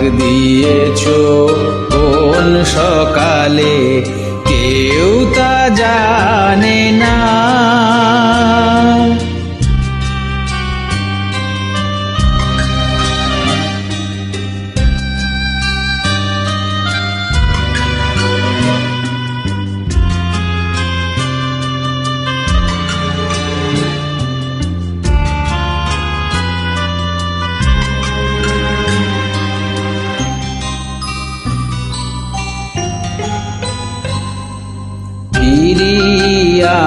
দিয়েছ কোন সকালে? কেউ তা জানে না।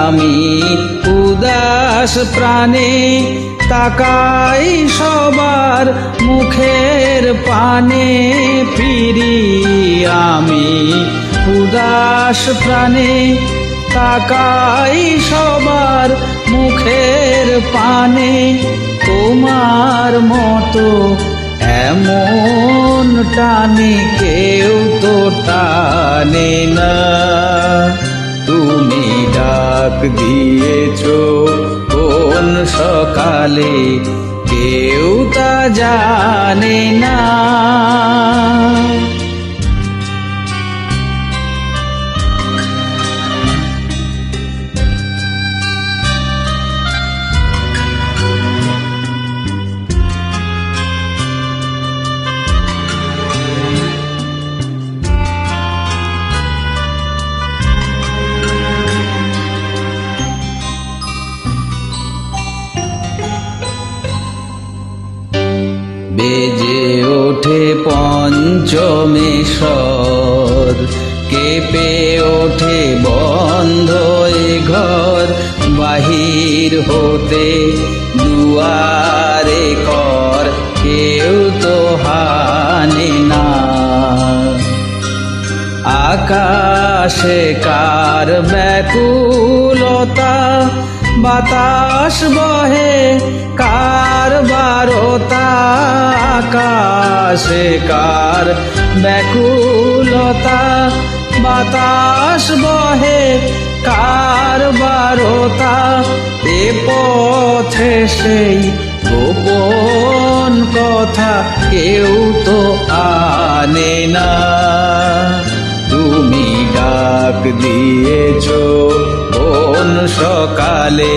আমি উদাস প্রাণে তাকাই সবার মুখের পানে। ফিরি আমি উদাস প্রাণে তাকাই সবার মুখের পানে। তোমার মতো এমন টানে কেউ তো টানে না। তুমি ডাক দিয়েছ কোন সকালে কেউ তা জানে না। বেজে ওঠে পঞ্চমেশ্বর কেঁপে ওঠে বন্ধ ঘর। বাহির হতে দুয়ারে কর। কেউ তো হানে না। আকাশে কার ব্যাকুলতা? বাতাস বহে কার আকাশে কার ব্যাকুলতা, বাতাস বহে কার বারতা এ পথে সেই গোপন কথা কেউ তো আনে না। তুমি ডাক দিয়েছ কোন সকালে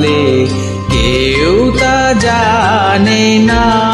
সকালে কেউ তা জানে না।